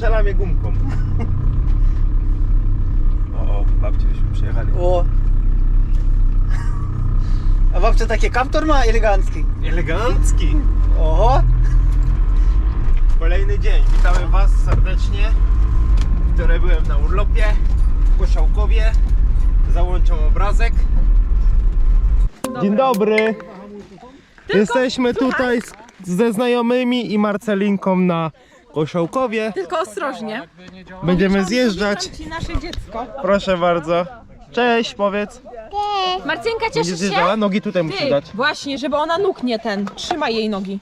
strzela mnie gumką. O, o, babci byśmy przyjechali. O. A babcia taki kaptur ma elegancki. Elegancki. Oho. Kolejny dzień. Witamy Was serdecznie. Wczoraj byłem na urlopie w Koszałkowie. Załączam obrazek. Dzień dobry. Jesteśmy tutaj z, ze znajomymi i Marcelinką na Koszałkowie. Tylko ostrożnie. Będziemy zjeżdżać. Ci nasze dziecko. Proszę bardzo. Cześć, powiedz. Marcynka, Będziesz cieszysz się? zjeżdżała? Nogi tutaj musisz Ty, dać. właśnie, żeby ona nóg nie ten. Trzymaj jej nogi.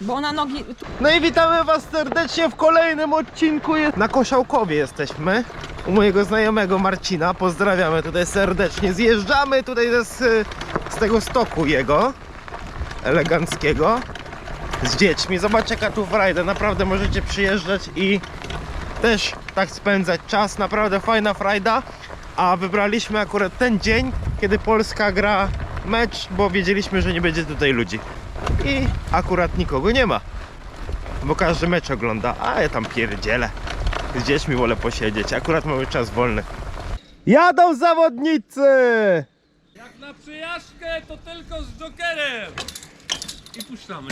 Bo ona nogi... No i witamy Was serdecznie w kolejnym odcinku. Na Koszałkowie jesteśmy. U mojego znajomego Marcina. Pozdrawiamy tutaj serdecznie. Zjeżdżamy tutaj z, z tego stoku jego. Eleganckiego. Z dziećmi. Zobaczcie jaka tu frajda. Naprawdę możecie przyjeżdżać i też tak spędzać czas. Naprawdę fajna frajda. A wybraliśmy akurat ten dzień, kiedy Polska gra mecz, bo wiedzieliśmy, że nie będzie tutaj ludzi. I akurat nikogo nie ma bo każdy mecz ogląda, a ja tam pierdzielę. Z dziećmi wolę posiedzieć, akurat mamy czas wolny. Jadą zawodnicy! Jak na przyjażdżkę to tylko z Jokerem. I puszczamy.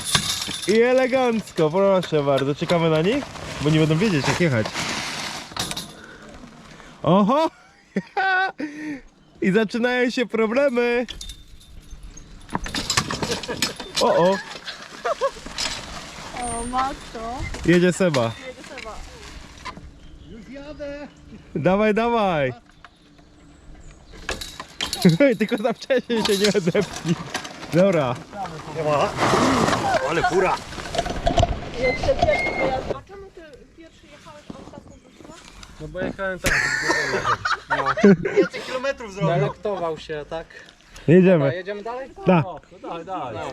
I elegancko, proszę bardzo. Czekamy na nich? Bo nie będą wiedzieć jak jechać. Oho! I zaczynają się problemy. O o! O matko. Jedzie Seba. Dawaj, dawaj. Tylko za wcześnie się nie odepnij. Dobra. Ale fura. No bo jechałem tak. Więcej kilometrów zrobił. Delektował się, tak? Jedziemy. Jedziemy dalej? Da. O, no dalej, dalej.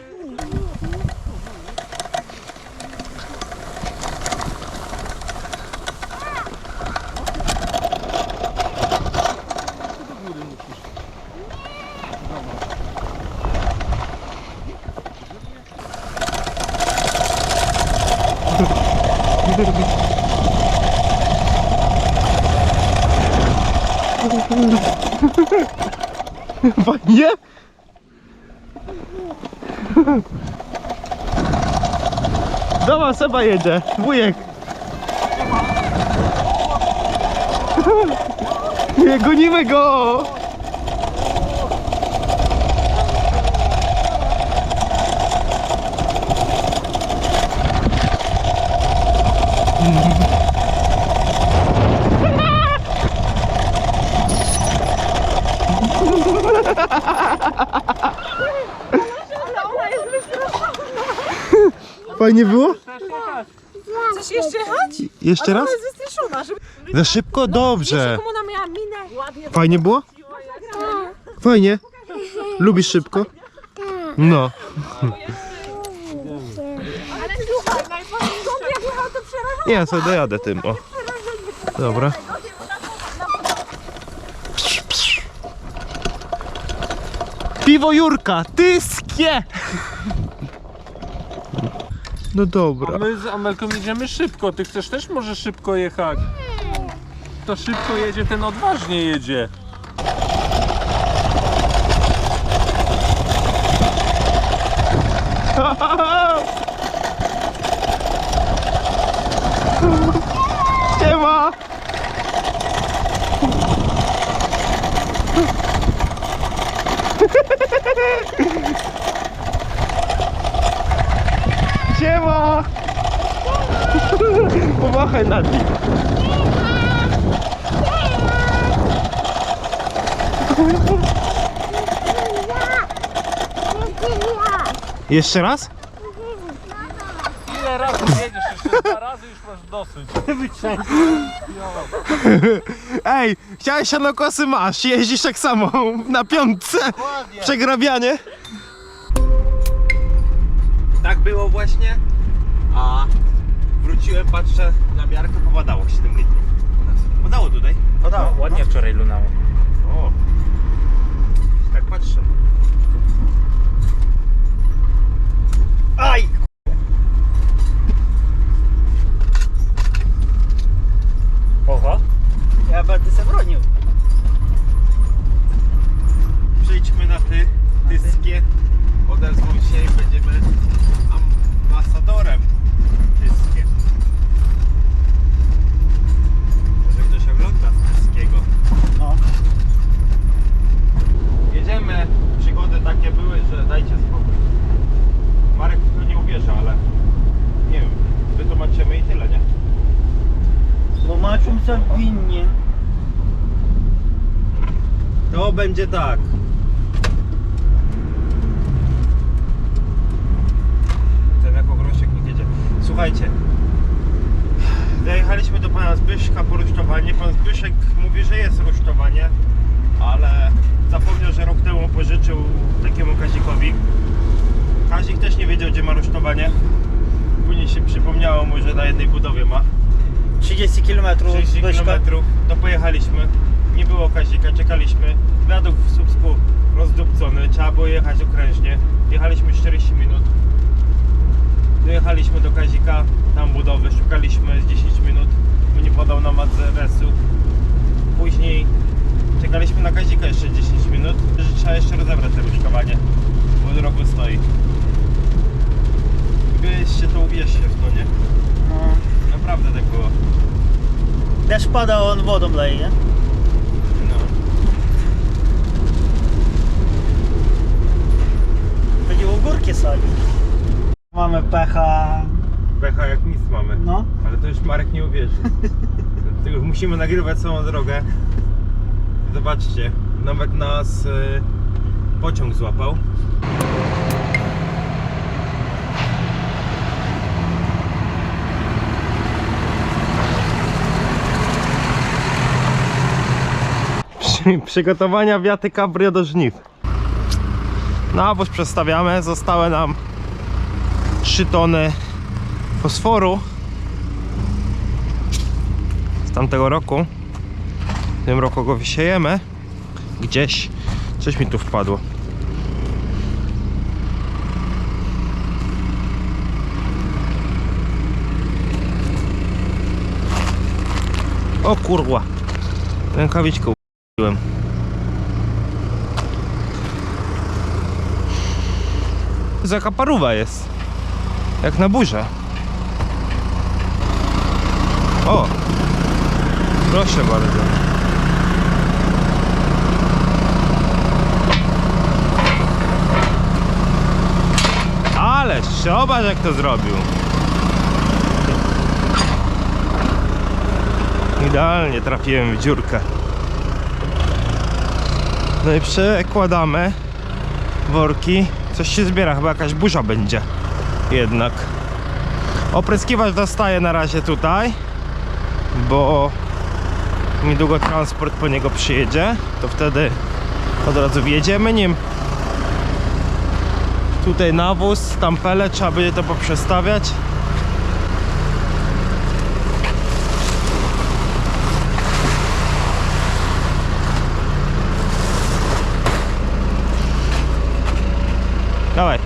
Fajnie? Dobra, Seba jedzie. Wujek. Gonimy go! Fajnie było? Chcesz jeszcze jechać? Jeszcze raz? Ona jest wystraszona, żeby... Za szybko? Dobrze. Jaką ona miała minę? Ładnie. Fajnie było? Fajnie. Lubisz szybko? No. Ale słuchaj, jak jechał to ja sobie dojadę tym, o. Dobra. Piwo Jurka, tyskie! No dobra. My z Amelką jedziemy szybko. Ty chcesz też może szybko jechać? Kto szybko jedzie, ten odważnie jedzie. Siema! Siema! Pomachaj na nich. Jeszcze raz? Ile razy jedziesz? Jeszcze dwa razy już masz dosyć. Ej, chciałeś sianokosy masz, jeździsz tak samo na piątce. Przegrabianie. Tak było właśnie, a wróciłem, patrzę na miarkę, powadało 7 litrów. Padało tutaj? Padało. Ładnie wczoraj lunało. O, tak będzie tak. Ten jako groszek nie jedzie. Słuchajcie. Dojechaliśmy do pana Zbyszka po rusztowanie. Pan Zbyszek mówi, że jest rusztowanie, ale zapomniał, że rok temu pożyczył takiemu Kazikowi. Kazik też nie wiedział, gdzie ma rusztowanie. Później się przypomniało mu, że na jednej budowie ma. 30 km 30 Zbyszka. km, to pojechaliśmy. Nie było Kazika, czekaliśmy. Wiadukt w Słupsku rozdupcony, trzeba było jechać okrężnie. Jechaliśmy 40 minut. Dojechaliśmy do Kazika, tam budowy, szukaliśmy z 10 minut, bo nie podał nam adresu. Później czekaliśmy na Kazika jeszcze 10 minut, że trzeba jeszcze rozebrać to rusztowanie, bo drogo stoi. Byście to uwierzcie w to, nie? No. Naprawdę tak było. Deszcz pada, on wodą leje, nie? No. Górki sadzi. Mamy pecha. Pecha jak nic mamy. No. Ale to już Marek nie uwierzy. Tylko musimy nagrywać całą drogę. Zobaczcie, nawet nas y, pociąg złapał. Przy- Przygotowania wiaty cabrio do żniw. Nawóz przestawiamy, zostały nam 3 tony fosforu z tamtego roku. W tym roku go wysiejemy. Gdzieś coś mi tu wpadło. O kurwa. Rękawiczką ubiłem. Jaka paruwa jest. Jak na burzę. O! Proszę bardzo. Ale zobacz jak to zrobił. Idealnie trafiłem w dziurkę. No i przekładamy worki. Coś się zbiera, chyba jakaś burza będzie. Jednak. Opryskiwacz dostaję na razie tutaj, bo niedługo transport po niego przyjedzie, to wtedy od razu wjedziemy nim. Tutaj nawóz, tam pele, trzeba będzie to poprzestawiać. Dawaj.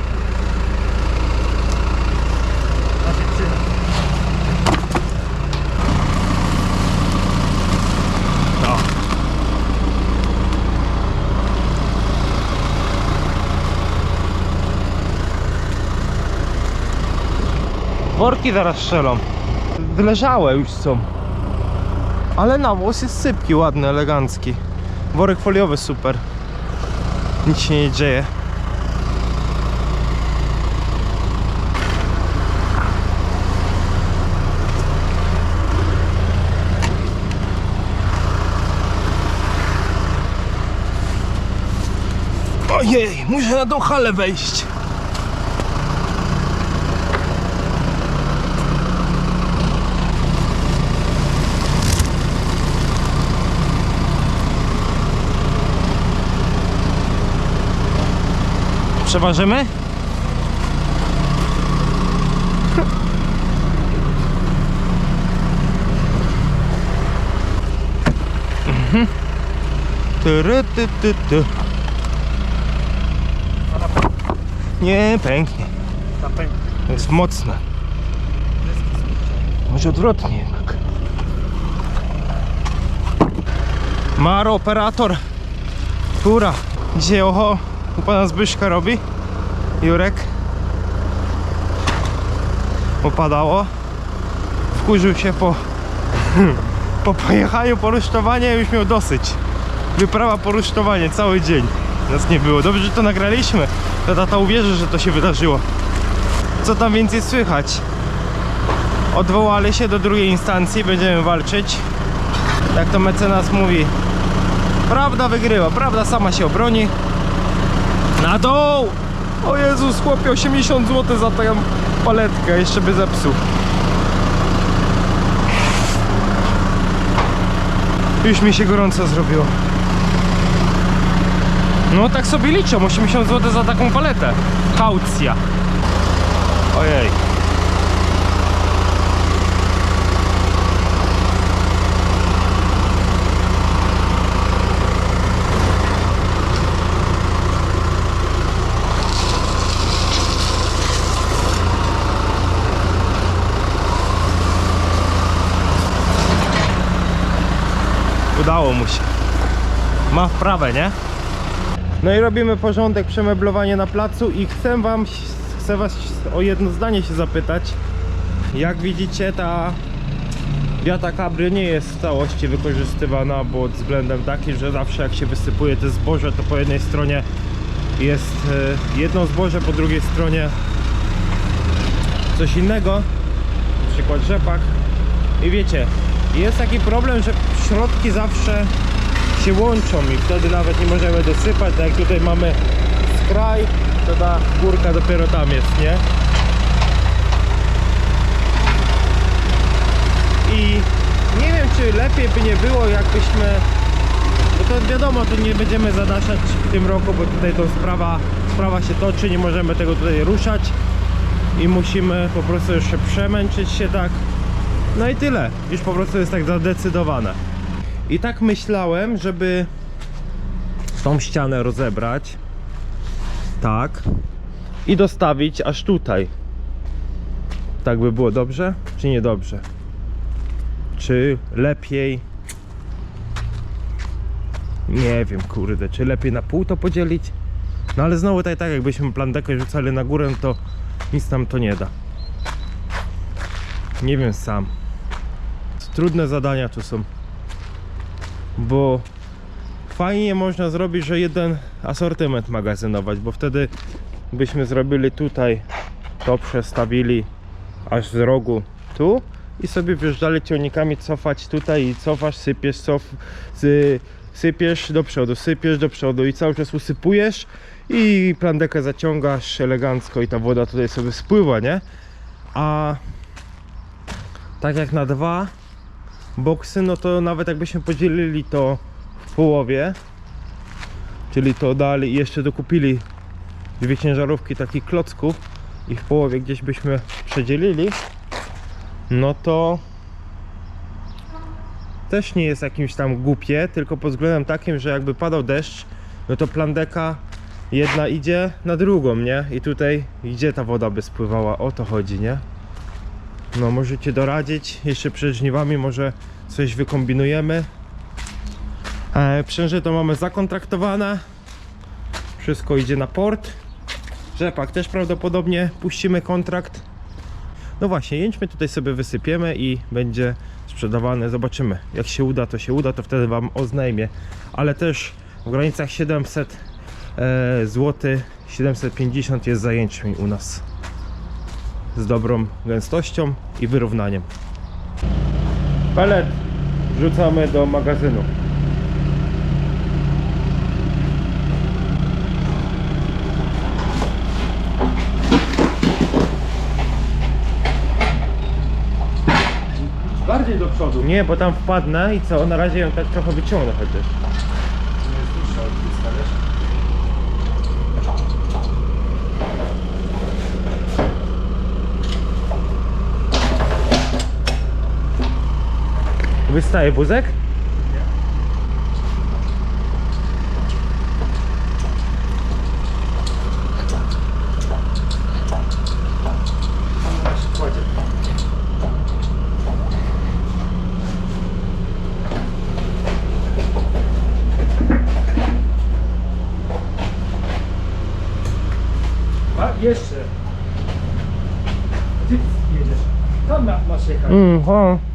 No. Worki zaraz strzelą. Wyleżałe już są. Ale nawóz jest sypki, ładny, elegancki. Worek foliowy super. Nic się nie dzieje. Ojej, muszę na tą halę wejść. Przeważymy? Mhm. Tyry, ty, ty, ty. Nie, pęknie. Jest mocne. Może odwrotnie jednak. Maro, operator. Tura. Dzisiaj oho u pana Zbyszka robi. Jurek. Popadało. Wkurzył się po, po pojechaniu po rusztowanie już miał dosyć. Wyprawa po rusztowanie cały dzień. Nas nie było. Dobrze, że to nagraliśmy. To tata uwierzy, że to się wydarzyło. Co tam więcej słychać? Odwołali się do drugiej instancji, będziemy walczyć. Jak to mecenas mówi, prawda wygrywa, prawda sama się obroni. Na dół! O Jezus, chłopie, 80 zł za tę paletkę, jeszcze by zepsuł. Już mi się gorąco zrobiło. No tak sobie liczą, 80 zł za taką paletę. Kaucja. Ojej. Udało mu się. Ma wprawę, nie? No i robimy porządek, przemeblowanie na placu i chcę wam, chcę was o jedno zdanie się zapytać. Jak widzicie ta wiata kabry nie jest w całości wykorzystywana, bo względem takim, że zawsze jak się wysypuje te zboże, to po jednej stronie jest e, jedno zboże, po drugiej stronie coś innego, na przykład rzepak. I wiecie, jest taki problem, że środki zawsze się łączą i wtedy nawet nie możemy dosypać, tak jak tutaj mamy skraj, to ta górka dopiero tam jest, nie? I nie wiem, czy lepiej by nie było, jakbyśmy bo to wiadomo, tu nie będziemy zadaszać w tym roku, bo tutaj to sprawa, sprawa się toczy, nie możemy tego tutaj ruszać i musimy po prostu jeszcze przemęczyć się tak. No i tyle, już po prostu jest tak zadecydowane. I tak myślałem, żeby tą ścianę rozebrać. Tak. I dostawić aż tutaj. Tak by było dobrze, czy niedobrze? Czy lepiej? Nie wiem, kurde, czy lepiej na pół to podzielić? No ale znowu tak, tak jakbyśmy plandekę rzucali na górę, to nic nam to nie da. Nie wiem sam. Trudne zadania tu są bo fajnie można zrobić, że jeden asortyment magazynować, bo wtedy byśmy zrobili tutaj, to przestawili aż z rogu tu i sobie wjeżdżali ciągnikami cofać tutaj i cofasz, sypiesz, cof, sy, sypiesz do przodu, sypiesz do przodu i cały czas usypujesz i plandekę zaciągasz elegancko i ta woda tutaj sobie spływa, nie? A tak jak na dwa boksy, no to nawet jakbyśmy podzielili to w połowie, czyli to dali i jeszcze dokupili dwie ciężarówki takich klocków i w połowie gdzieś byśmy przedzielili, no to też nie jest jakimś tam głupie, tylko pod względem takim, że jakby padał deszcz, no to plandeka jedna idzie na drugą, nie? I tutaj gdzie ta woda by spływała, o to chodzi, nie? No możecie doradzić, jeszcze przed żniwami może coś wykombinujemy. E, Przęże to mamy zakontraktowane. Wszystko idzie na port. Rzepak też prawdopodobnie puścimy kontrakt. No właśnie, jęczmy tutaj sobie wysypiemy i będzie sprzedawane. Zobaczymy. Jak się uda, to się uda, to wtedy Wam oznajmię. Ale też w granicach 700 e, zł, 750 jest za jęczmień u nas z dobrą gęstością i wyrównaniem. Pelet wrzucamy do magazynu. Bardziej do przodu. Nie, bo tam wpadnę i co? Na razie ją tak trochę wyciągnę chociaż. Wystaje wózek? Jeszcze. Gdzie jedziesz? Tam ma- masz jechać. Mm, o.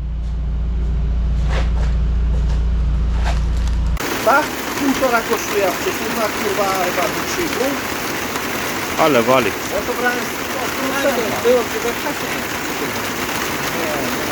Ta półtora kosztuje, a przesłuna kurwa chyba 3,5. Ale wali. No to brałem z Było, było,